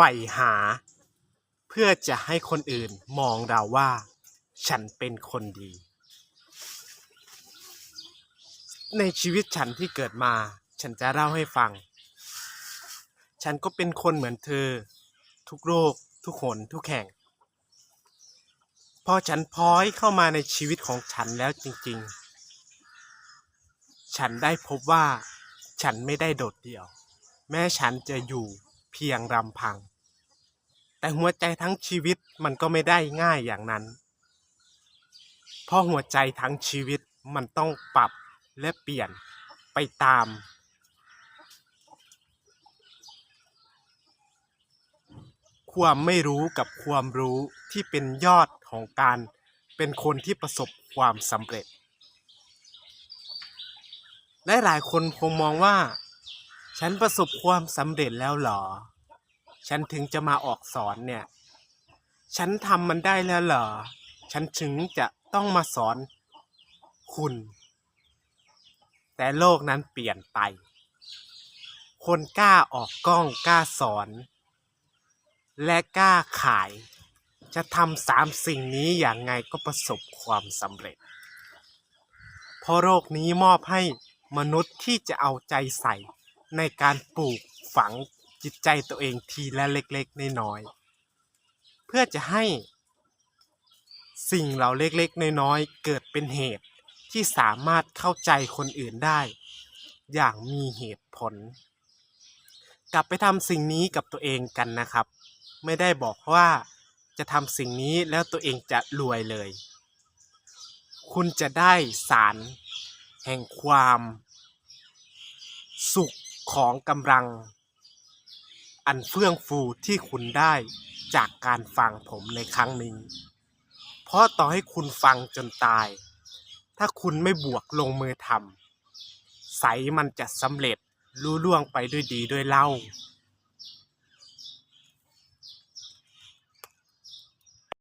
ฝ่หา เพื่อจะให้คนอื่นมองเราว่า ฉันเป็นคนดี ในชีวิตฉันที่เกิดมา ฉันจะเล่าให้ฟัง ฉันก็เป็นคนเหมือนเธอ ทุกโรค ทุกหนทุกแห่ง พอฉันพ้อยเข้ามาในชีวิตของฉันแล้วจริง ๆ ฉันได้พบว่าฉันไม่ได้โดดเดี่ยว แม้ฉันจะอยู่เพียงลำพัง แต่หัวใจทั้งชีวิตมันก็ไม่ได้ง่ายอย่างนั้น เพราะหัวใจทั้งชีวิตมันต้องปรับและเปลี่ยนไปตาม ความไม่รู้กับความรู้ที่เป็นยอดของการเป็นคนที่ประสบความสำเร็จ และหลายคนคงมองว่า ฉันประสบความสำเร็จแล้วหรอ ฉันถึงจะมาออกสอนเนี่ย ฉันทำมันได้แล้วเหรอ ฉันถึงจะต้องมาสอนคุณ แต่โลกนั้นเปลี่ยนไป คนกล้าออกกล้องกล้าสอน และกล้าขาย จะทำสามสิ่งนี้อย่างไงก็ประสบความสำเร็จ เพราะโรคนี้มอบให้มนุษย์ที่จะเอาใจใส่ในการปลูกฝัง จิตใจตัวเองทีละเล็กๆน้อยๆเพื่อจะให้ สิ่งเหล่าเล็กๆน้อยๆเกิดเป็นเหตุที่สามารถเข้าใจคนอื่นได้ อย่างมีเหตุผล กลับไปทำสิ่งนี้กับตัวเองกันนะครับ ไม่ได้บอกว่าจะทำสิ่งนี้แล้วตัวเองจะรวยเลย คุณจะได้สารแห่งความ สุขของกำลัง อันเฟื่องฟูที่คุณได้จากการฟังผมในครั้งนี้ เพราะต่อให้คุณฟังจนตาย ถ้าคุณไม่บวกลงมือทำใสมันจะสำเร็จรู้ล่วงไปด้วยดีด้วยเล่า